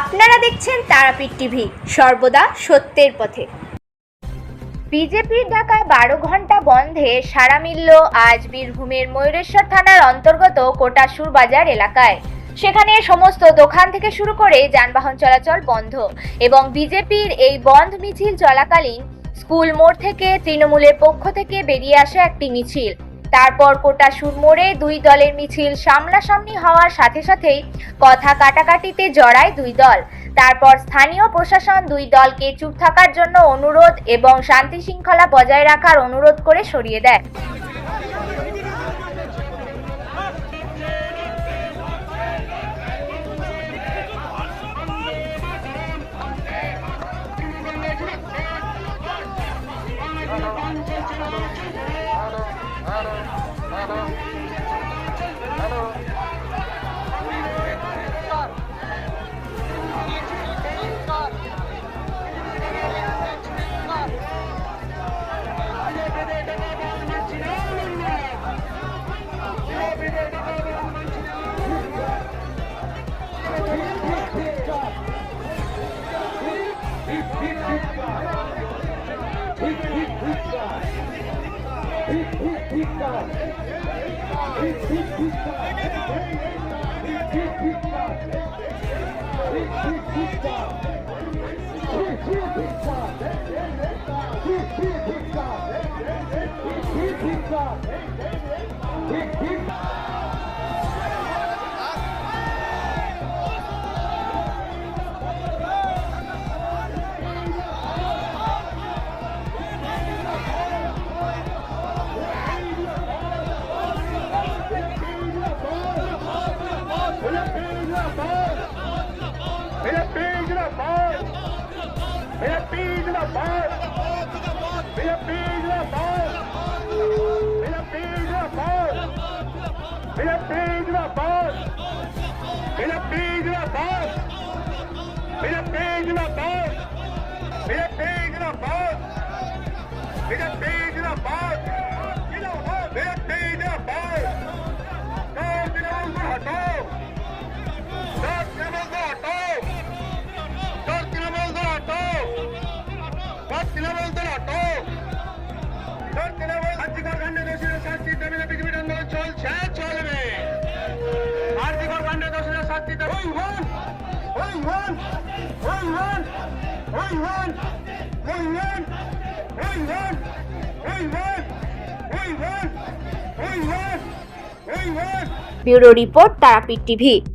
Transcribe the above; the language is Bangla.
আপনারা দেখছেন তারাপীঠ টিভি, সর্বদা সত্যের পথে। বিজেপির ডাকায় বারো ঘণ্টা বন্ধে সারা মিলল আজ বীরভূমের ময়ূরেশ্বর থানার অন্তর্গত কোটাসুর বাজার এলাকায়। সেখানে সমস্ত দোকান থেকে শুরু করে যানবাহন চলাচল বন্ধ এবং বিজেপির এই বন্ধ মিছিল চলাকালীন স্কুল মোড় থেকে তৃণমূলের পক্ষ থেকে বেরিয়ে আসা একটি মিছিল। তারপর কোটা সুরমোড়ে দুই দলের মিছিল সামনাসামনি হওয়ার সাথে সাথেই কথা কাটাকাটিতে জড়ায় দুই দল। তারপর স্থানীয় প্রশাসন দুই দলকে চুপ থাকার জন্য অনুরোধ এবং শান্তি শৃঙ্খলা বজায় রাখার অনুরোধ করে সরিয়ে দেয়। Equipe! Ele é bem gravado! Ele é bem দোষীদের শাস্তি ওই ওয়ান ওই ওয়ান ওই ওয়ান ওই ওয়ান ওই ওয়ান ওই ওয়ান ওই ওয়ান ওই ওয়ান ওই ওয়ান ওই one bureau report Tarapith TV